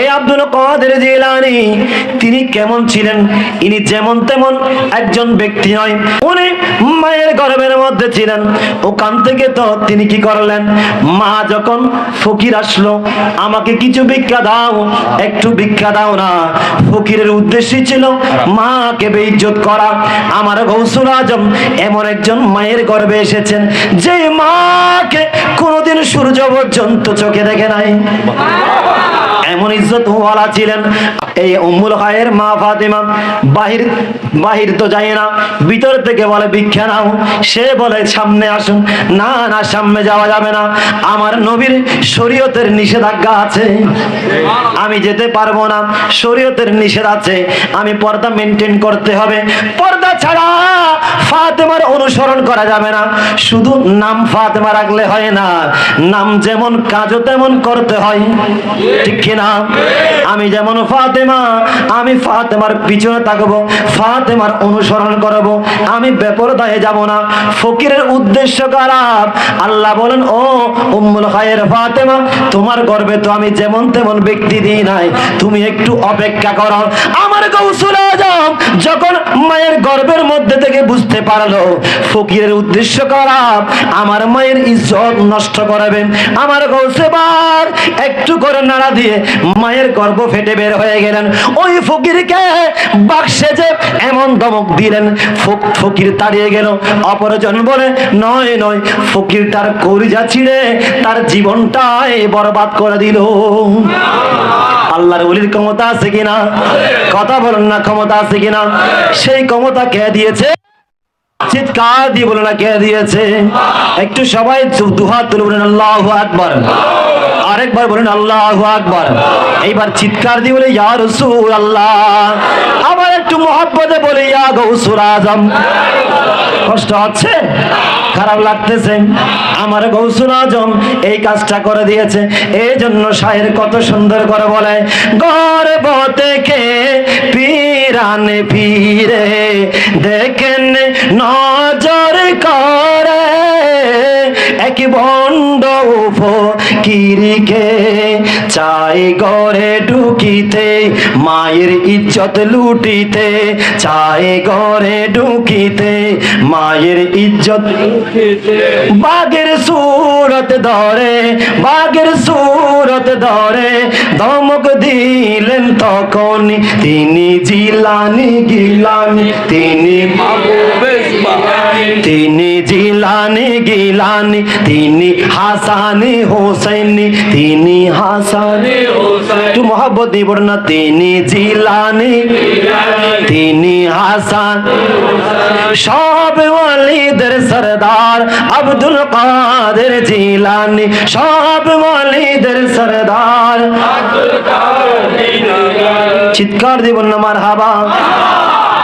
এই আব্দুল কাদের জিলানি, তিনি কেমন ছিলেন? ইনি যেমন তেমন একজন ব্যক্তি নয়, উনি মায়ের গর্ভের মধ্যে ছিলেন। ওখান থেকে তো তিনি কি করলেন? মা যখন ফকির আসলো, আমাকে কিছু ভিক্ষা দাও, একটু ভিক্ষা দাও না। ফকিরের উদ্দেশ্য ছিল, মাকে বেইজ্জত করা। আমার গৌসুল আজম এমন একজন মায়ের গর্ভে এসেছেন, যে মাকে কোনোদিন সূর্য পর্যন্ত চোখে দেখে নাই। এমন ইজ্জত ওয়ালা ছিলেন। এই উম্মুল খায়ের মা ফাতেমা বাহির বাহির তো যায় না, ভিতর থেকে বলে, ভিক্ষা নাও। সে বলে, সামনে আসুন। না না, সামনে যাওয়া যাবে না। আমার নবীর শরীয়তের নিষেধাজ্ঞা আছে। আমি যেতে পারব না। শরীয়তের নিষেধ আছে। আমি পর্দা মেনটেন করতে হবে। পর্দা ছাড়া ফাতেমার অনুসরণ করা যাবে না। শুধু নাম ফাতেমা রাখলে হয় না। নাম যেমন কাজও তেমন করতে হয়। ঠিক কিনা আমি যেমন ফাতেমা, আমি ফাতেমার পিছনে থাকব ফাতেমার অনুসরণ করব। আমি বেপরদাহে যাব না। ফকিরের উদ্দেশ্য খারাপ আল্লাহ বলেন, ও উম্মুল খায়ের ফাতেমা, তোমার গর্বে তো আমি যেমন তেমন ব্যক্তি দিই নাই। তুমি একটু অপেক্ষা করো। আমার কৌশল আজম যখন মায়ের গর্বের মধ্যে থেকে বুঝতে পারল, ফকিরের উদ্দেশ্য খারাপ আমার মায়ের ইজ্জত নষ্ট করাবেন। আমার গৌসেবার একটু করে নাড়া দিয়ে মায়ের গর্ভ ফেটে বের হয়ে গেলেন। ওই ফকিরকে বাক্সে যে এমন দমক দিলেন, ফক- ফকির তাড়িয়ে গেল। অপরজন বলে, নয় নয়, ফকির তার করিজা ছিঁড়ে তার জীবনটাই বরবাদ করে দিল। আল্লাহর ওলির ক্ষমতা আছে কিনা? কথা বলেন না, ক্ষমতা আছে কিনা? সেই ক্ষমতা কে দিয়েছে? চিৎকার দিয়ে বলে না, কে দিয়েছে? একটু সবাই দুহাত তুলে বলেন, আল্লাহ আকবার। আরেকবার বলেন, আল্লাহ আকবার। এইবার চিৎকার দিয়ে বলে, ইয়া রসুল আল্লাহ আবার একটু মহাব্বতে বলে, ইয়া গৌসুর আজম। কষ্ট হচ্ছে? খারাপ লাগতেছে। আমার গৌসুল আজম এই কাজটা করে দিয়েছে। এই জন্য শায়ের কত সুন্দর করে বলে, গর্ব থেকে পিরানে ফিরে দেখেন নজর করে। এক বন্ড ফকিরিকে চাই গড়ে ঢুকিতে, মায়ের ইজ্জত লুটিতে চাই গড়ে ঢুকিতে, মায়ের ইজ্জত বাগের সুরত ধরে বাগের সুরত ধরে, ধমক দিলেন তখন তিনি জিলানি গিলানি, তিনি তিনি জিলানি গিলানি, তিনি হাসানি হোসেনি, তিনি হাসানি মহাব্বত দিয়ে পড়ো না, তিনি জিলানি, তিনি হাসান। সব ওয়ালিদের সরদার আব্দুল কাদের জিলানি, সব ওয়ালিদের সরদার চিৎকার দিব না মার হাবা